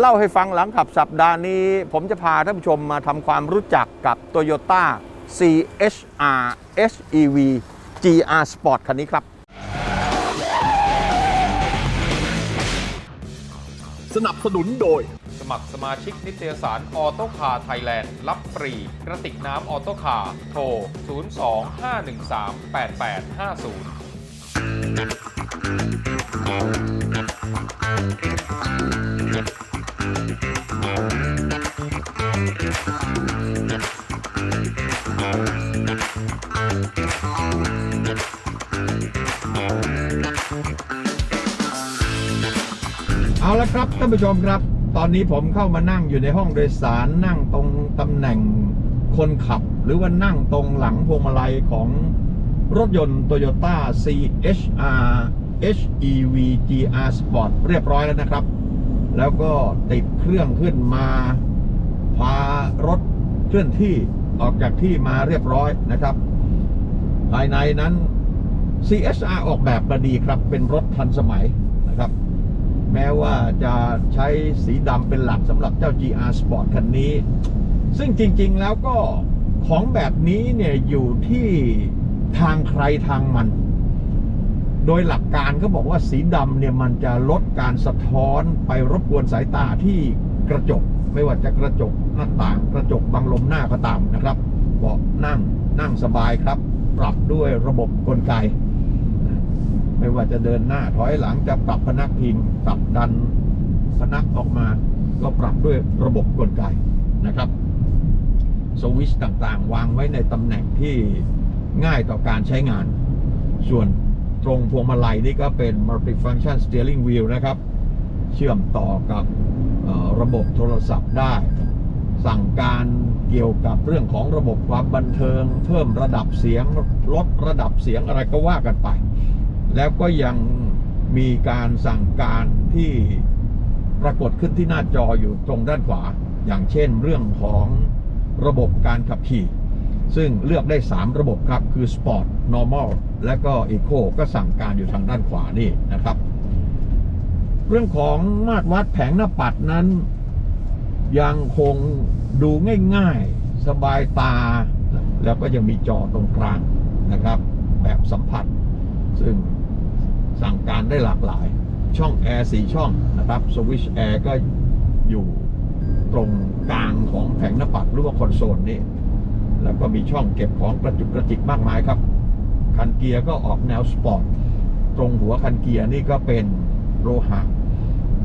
เล่าให้ฟังหลังขับสัปดาห์นี้ ผมจะพาท่านผู้ชมมาทำความรู้จักกับ Toyota CHR HEV GR Sport คันนี้ครับ สนับสนุนโดย สมัครสมาชิกนิตยสารออโตคาไทยแลนด์ รับฟรี กระติกน้ำออโตคาโทร 02-513-8850านผู้ชมครับ ตอนนี้ผมเข้ามานั่งอยู่ในห้องโดยสารนั่งตรงตำแหน่งคนขับ หรือว่านั่งตรงหลังพวงมาลัยของรถยนต์ Toyota CHR HEV GR Sport เรียบร้อยแล้วนะครับ แล้วก็ติดเครื่องขึ้นมา พารถเคลื่อนที่ออกจากที่มาเรียบร้อยนะครับ ภายในนั้น CSR ออกแบบมาดีครับ เป็นรถทันสมัยนะครับ แม้ว่าจะใช้สีดำเป็นหลักสำหรับเจ้า GR Sport คันนี้ ซึ่งจริงๆแล้วก็ของแบบนี้เนี่ยอยู่ที่ทางใครทางมัน โดยหลักการเขาบอกว่าสีดำเนี่ยมันจะลดการสะท้อนไปรบกวนสายตาที่กระจก ไม่ว่าจะกระจกหน้าต่างกระจกบังลมหน้าก็ตามนะครับเบาะนั่งนั่งสบายครับ ปรับด้วยระบบกลไก ว่าจะเดินหน้าถอยหลังจะปรับพนักพิงปรับดันพนักออกมา ก็ปรับด้วยระบบกลไกนะครับสวิชต่างๆ วางไว้ในตำแหน่งที่ง่ายต่อการใช้งาน ส่วนตรงพวงมาลัยนี่ก็เป็น multifunction steering wheel นะครับ เชื่อมต่อกับระบบโทรศัพท์ได้ สั่งการเกี่ยวกับเรื่องของระบบความบันเทิง เพิ่มระดับเสียงลดระดับเสียงอะไรก็ว่ากันไป แล้วก็ยังมีการสั่งการที่ปรากฏขึ้นที่หน้าจออยู่ตรงด้านขวา อย่างเช่นเรื่องของระบบการขับขี่ ซึ่งเลือกได้ 3 ระบบครับ คือ Sport Normal และก็ Eco ก็สั่งการอยู่ทางด้านขวานี่นะครับ เรื่องของมาตรวัดแผงหน้าปัดนั้น ยังคงดูง่ายๆ สบายตา แล้วก็ยังมีจอตรงกลางนะครับ แบบสัมผัส ซึ่ง สั่งการได้หลากหลาย ช่องแอร์สีช่องนะครับสวิชแอร์ก็อยู่ตรงกลางของแผงหน้าปัดหรือว่าคอนโซลนี่แล้วก็มีช่องเก็บของกระจุกกระจิกมากมายครับ คันเกียร์ก็ออกแนวสปอร์ตตรงหัวคันเกียร์นี่ก็เป็นโลหะ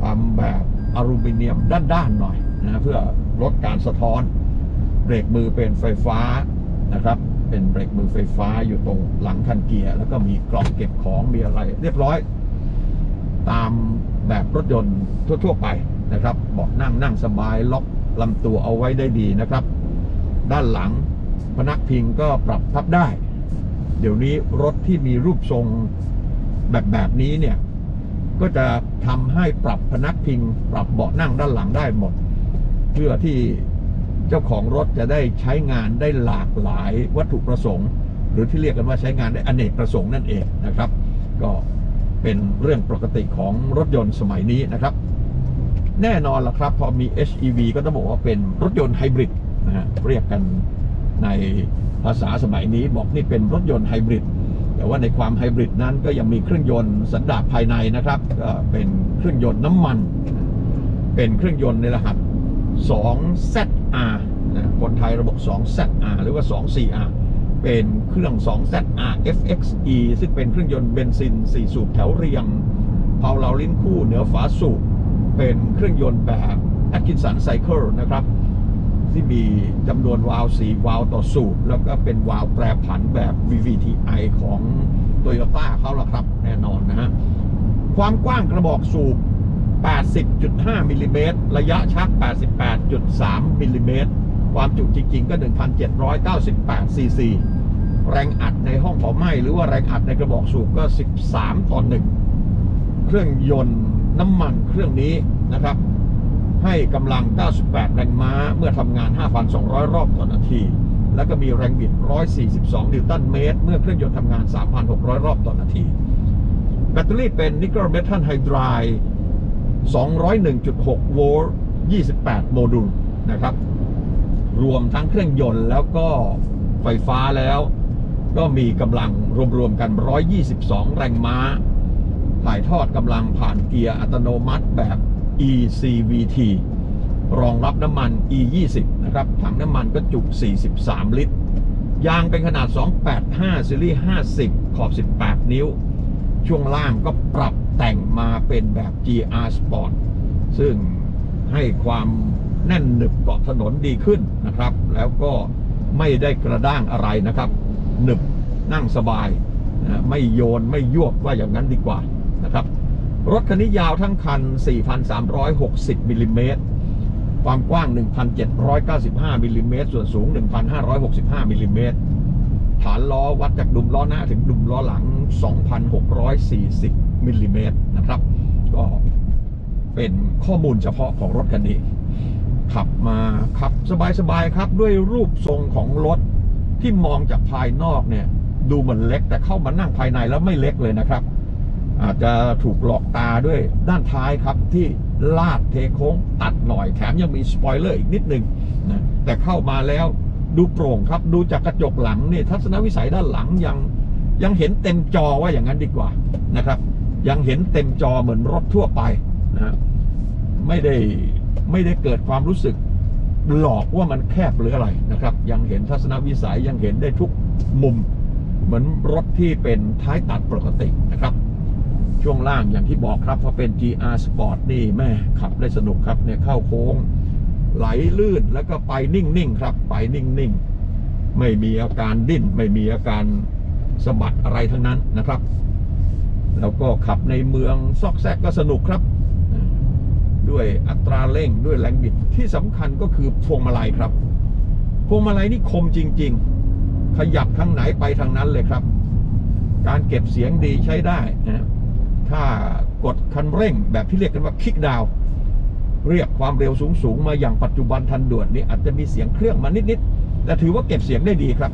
ทำแบบอลูมิเนียมด้านๆหน่อยนะเพื่อลดการสะท้อน เบรกมือเป็นไฟฟ้านะครับ เป็นเบรกมือไฟฟ้าอยู่ตรงหลังคันเกียร์แล้วก็มีกล่องเก็บของมีอะไร เรียบร้อย ตามแบบรถยนต์ทั่ว ๆ ไปนะครับเบาะนั่งนั่งสบายล็อกลำตัวเอาไว้ได้ดีนะครับ ด้านหลังพนักพิงก็ปรับพับได้ เดี๋ยวนี้รถที่มีรูปทรงแบบแบบนี้เนี่ยก็จะทำให้ปรับพนักพิง ปรับเบาะนั่งด้านหลังได้หมด เพื่อที่ จ้าของรถจะได้ใช้งานได้หลากหลายวัตถุประสงค์ หรือที่เรียกกันว่าใช้งานได้อเนกประสงค์นั่นเองนะครับ ก็เป็นเรื่องปกติของรถยนต์สมัยนี้นะครับ แน่นอนละครับพอมี HEV ก็ต้องบอกว่าเป็นรถยนต์ไฮบริดนะฮะเรียกกันในภาษาสมัยนี้บอกนี่เป็นรถยนต์ไฮบริดแต่ว่าในความไฮบริดนั้นก็ยังมีเครื่องยนต์สันดาปภายในนะครับก็เป็นเครื่องยนต์น้ำมัน เป็นเครื่องยนต์ในรหัส 2ZR นะคนไทยระบบ 2ZR หรือว่า 24R เป็นเครื่อง 2ZR FXE ซึ่งเป็นเครื่องยนต์เบนซิน 4 สูบแถวเรียงเผาเหลาลิ้นคู่เหนือฝาสูบเป็นเครื่องยนต์แบบ Atkinson Cycle นะครับที่มีจำนวนวาล์ว4วาล์วต่อสูบ แล้วก็เป็นวาล์วแปรผันแบบ VVTi ของ Toyota เขาละครับ แน่นอนนะฮะ ความกว้างกระบอกสูบ 80.5มิลลิเมตรระยะชัก 88.3มิลลิเมตรความจุจริง ๆ ก็ 1,798 ซีซี แรงอัดในห้องเผาไหม้หรือว่าแรงอัดในกระบอกสูบก็ 13 ต่อ1เครื่องยนต์น้ำมันเครื่องนี้นะครับ ให้กำลัง 98 แรงม้าเมื่อทำงาน 5,200 รอบต่อนาที แล้วก็มีแรงบิด 142 นิวตันเมตร เมื่อเครื่องยนต์ทำงาน 3,600 รอบต่อนาที แบตเตอรี่เป็นนิกเกิลเมทัลไฮดราย 201.6 โวลต์ 28 โมดูลนะครับ รวมทั้งเครื่องยนต์แล้วก็ไฟฟ้าแล้ว ก็มีกำลังรวมๆกัน 122 แรงม้า ถ่ายทอดกำลังผ่านเกียร์อัตโนมัติแบบ ECVT รองรับน้ำมัน E20 นะครับ ถังน้ำมันก็จุ 43 ลิตร ยางเป็นขนาด 285ซีรีส์50 ขอบ 18 นิ้ว ช่วงล่างก็ปรับ แต่งมาเป็นแบบ GR Sport ซึ่งให้ความแน่นหนึบเกาะถนนดีขึ้นนะครับ แล้วก็ไม่ได้กระด้างอะไรนะครับ หนึบนั่งสบายนะไม่โยนไม่ยวบว่าอย่างนั้นดีกว่านะครับ รถคันนี้ยาวทั้งคัน 4,360มิลลิเมตรความกว้าง 1,795มิลลิเมตรส่วนสูง 1,565มิลลิเมตรฐานล้อวัดจากดุมล้อหน้าถึงดุมล้อหลัง 2,640 มิลลิเมตรนะครับ ก็เป็นข้อมูลเฉพาะของรถคันนี้ ขับมาขับสบายๆครับด้วยรูปทรงของรถที่มองจากภายนอกเนี่ย ดูเหมือนเล็กแต่เข้ามานั่งภายในแล้วไม่เล็กเลยนะครับ อาจจะถูกหลอกตาด้วยด้านท้ายครับที่ลาดเทโค้งตัดหน่อยแถมยังมีสปอยเลอร์อีกนิดนึงนะแต่เข้ามาแล้วดูโปร่งครับ ดูจากกระจกหลังนี่ทัศนวิสัยด้านหลังยังยังเห็นเต็มจอว่าอย่างนั้นดีกว่านะครับ ยังเห็นเต็มจอเหมือนรถทั่วไปนะไม่ได้ไม่ได้เกิดความรู้สึกหลอกว่ามันแคบหรืออะไรนะครับ ยังเห็นทัศนวิสัยยังเห็นได้ทุกมุม เหมือนรถที่เป็นท้ายตัดปกตินะครับ ช่วงล่างอย่างที่บอกครับพอเป็น GR Sport นี่แม่ขับได้สนุกครับเนี่ยเข้าโค้ง ไหลลื่นแล้วก็ไปนิ่งๆครับไปนิ่งๆ ไม่มีอาการดิ้น ไม่มีอาการสะบัดอะไรทั้งนั้นนะครับ แล้วก็ขับในเมืองซอกแซกก็สนุกครับ ด้วยอัตราเร่งด้วยแรงบิดที่สำคัญก็คือพวงมาลัยครับ พวงมาลัยนี่คมจริง ๆ ขยับทางไหนไปทางนั้นเลยครับ การเก็บเสียงดีใช้ได้นะถ้ากดคันเร่งแบบที่เรียกกันว่าคิกดาวเรียกความเร็วสูง ๆ มาอย่างปัจจุบันทันด่วนนี่อาจจะมีเสียงเครื่องมานิด ๆ แต่ถือว่าเก็บเสียงได้ดีครับ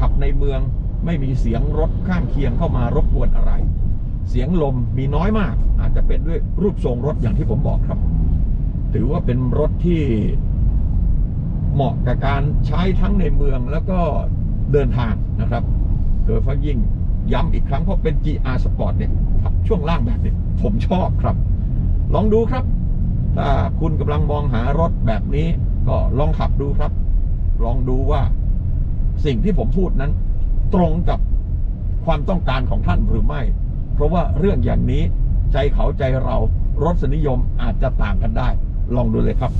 ขับในเมืองไม่มีเสียงรถข้างเคียงเข้ามารบกวนอะไร เสียงลมมีน้อยมาก อาจจะเป็นด้วยรูปทรงรถอย่างที่ผมบอกครับ ถือว่าเป็นรถที่เหมาะกับการใช้ทั้งในเมืองแล้วก็เดินทางนะครับโดยเฉพาะยิ่งย้ำอีกครั้งเพราะเป็น GR Sport เนี่ยขับช่วงล่างแบบนี้ผมชอบครับ ลองดูครับ ถ้าคุณกำลังมองหารถแบบนี้ ก็ลองขับดูครับ ลองดูว่าสิ่งที่ผมพูดนั้น ตรงกับความต้องการของท่านหรือไม่ เพราะว่าเรื่องอย่างนี้ใจเขาใจเรารสนิยมอาจจะต่างกันได้ ลองดูเลยครับ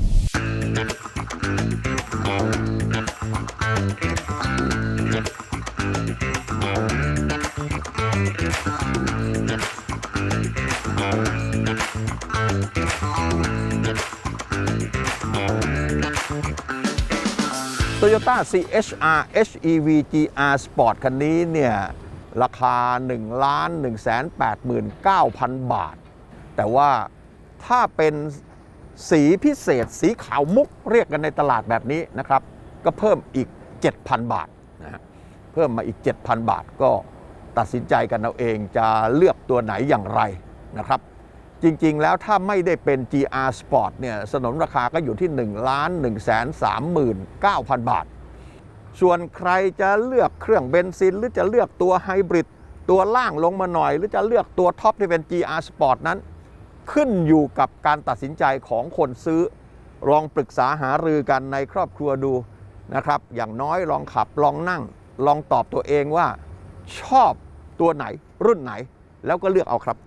Toyota CHR HEV GR Sport คันนี้เนี่ย ราคา1ล้าน1 8 9 0 0 0 บาท แต่ว่าถ้าเป็นสีพิเศษสีขาวมุกเรียกกันในตลาดแบบนี้นะครับ ก็เพิ่มอีก 7,000 บาทนะฮะเพิ่มมาอีก 7,000 บาทก็ตัดสินใจกันเอาเองจะเลือกตัวไหนอย่างไรนะครับ จริงๆแล้วถ้าไม่ได้เป็น GR Sport เนี่ยสนนราคาก็อยู่ที่1ล้าน1 3 9 0 0 0 บาท ส่วนใครจะเลือกเครื่องเบนซิน หรือจะเลือกตัวไฮบริดตัวล่างลงมาหน่อย หรือจะเลือกตัวท็อปที่เป็น GR Sport นั้น ขึ้นอยู่กับการตัดสินใจของคนซื้อ ลองปรึกษาหารือกันในครอบครัวดูนะครับ อย่างน้อยลองขับลองนั่ง ลองตอบตัวเองว่า ชอบตัวไหนรุ่นไหน แล้วก็เลือกเอาครับ